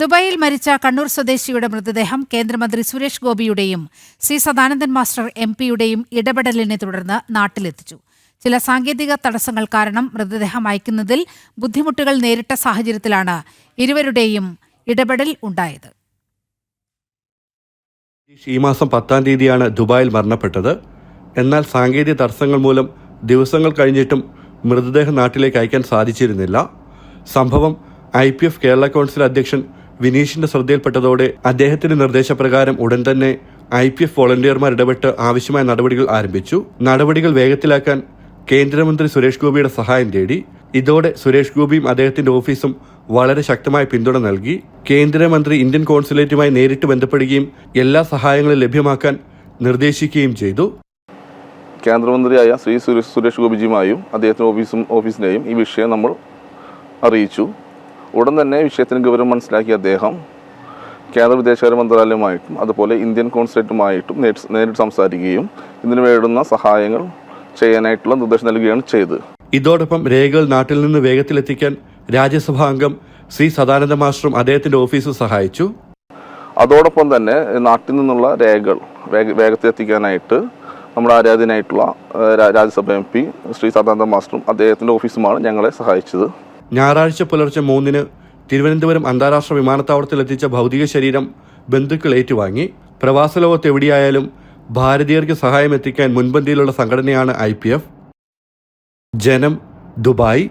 ദുബായിൽ മരിച്ച കണ്ണൂർ സ്വദേശിയുടെ മൃതദേഹം കേന്ദ്രമന്ത്രി സുരേഷ് ഗോപിയുടെയും സി സദാനന്ദൻ മാസ്റ്റർ എം പിയുടെയും ഇടപെടലിനെ തുടർന്ന് നാട്ടിലെത്തിച്ചു. ചില സാങ്കേതിക തടസ്സങ്ങൾ കാരണം മൃതദേഹം അയക്കുന്നതിൽ ബുദ്ധിമുട്ടുകൾ നേരിട്ട സാഹചര്യത്തിലാണ് ഇരുവരുടെയും ഇടപെടൽ ഉണ്ടായത്. ഈ മാസം പത്താം തീയതിയാണ് ദുബായിൽ മരണപ്പെട്ടത്. എന്നാൽ സാങ്കേതിക തടസ്സങ്ങൾ മൂലം ദിവസങ്ങൾ കഴിഞ്ഞിട്ടും മൃതദേഹം നാട്ടിലേക്ക് അയക്കാൻ സാധിച്ചിരുന്നില്ല. സംഭവം ഐ കേരള കൗൺസിൽ അധ്യക്ഷൻ വിനീഷിന്റെ ശ്രദ്ധയിൽപ്പെട്ടതോടെ അദ്ദേഹത്തിന്റെ നിർദ്ദേശപ്രകാരം ഉടൻ തന്നെ ഐ പി എഫ് വോളണ്ടിയർമാർ ഇടപെട്ട് ആവശ്യമായ നടപടികൾ ആരംഭിച്ചു. നടപടികൾ വേഗത്തിലാക്കാൻ കേന്ദ്രമന്ത്രി സുരേഷ് ഗോപിയുടെ സഹായം തേടി. ഇതോടെ സുരേഷ് ഗോപിയും അദ്ദേഹത്തിന്റെ ഓഫീസും വളരെ ശക്തമായ പിന്തുണ നൽകി. കേന്ദ്രമന്ത്രി ഇന്ത്യൻ കോൺസുലേറ്റുമായി നേരിട്ട് ബന്ധപ്പെടുകയും എല്ലാ സഹായങ്ങളും ലഭ്യമാക്കാൻ നിർദ്ദേശിക്കുകയും ചെയ്തു. കേന്ദ്രമന്ത്രിയായ ശ്രീ സുരേഷ് സുരേഷ് ഗോപിജിയുമായും അദ്ദേഹത്തിന്റെ ഓഫീസും ഓഫീസിനെയും ഈ വിഷയം നമ്മൾ അറിയിച്ചു. ഉടൻ തന്നെ വിഷയത്തിന് ഗൗരവം മനസ്സിലാക്കിയ അദ്ദേഹം കേന്ദ്ര വിദേശകാര്യ മന്ത്രാലയവുമായിട്ടും അതുപോലെ ഇന്ത്യൻ കോൺസുലേറ്റുമായിട്ടും നേരിട്ട് സംസാരിക്കുകയും ഇതിന് വേണ്ടുന്ന സഹായങ്ങൾ ചെയ്യാനായിട്ടുള്ള നിർദ്ദേശം നൽകുകയാണ് ചെയ്തത്. ഇതോടൊപ്പം രേഖകൾ നാട്ടിൽ നിന്ന് വേഗത്തിലെത്തിക്കാൻ രാജ്യസഭാ അംഗം സി സദാനന്ദ മാസ്റ്ററും അദ്ദേഹത്തിന്റെ ഓഫീസും സഹായിച്ചു. അതോടൊപ്പം തന്നെ നാട്ടിൽ നിന്നുള്ള രേഖകൾ വേഗത്തിലെത്തിക്കാനായിട്ട് നമ്മുടെ ആരാധനായിട്ടുള്ള രാജ്യസഭ എം പി ശ്രീ സദാനന്ദ മാസ്റ്ററും അദ്ദേഹത്തിന്റെ ഓഫീസുമാണ് ഞങ്ങളെ സഹായിച്ചത്. ഞായറാഴ്ച പുലർച്ചെ മൂന്നിന് തിരുവനന്തപുരം അന്താരാഷ്ട്ര വിമാനത്താവളത്തിൽ എത്തിച്ച ഭൗതിക ശരീരം ബന്ധുക്കൾ ഏറ്റുവാങ്ങി. പ്രവാസ ലോകത്ത് എവിടെയായാലും ഭാരതീയർക്ക് സഹായം എത്തിക്കാൻ മുൻപന്തിയിലുള്ള സംഘടനയാണ് ഐ ജനം ദുബായ്.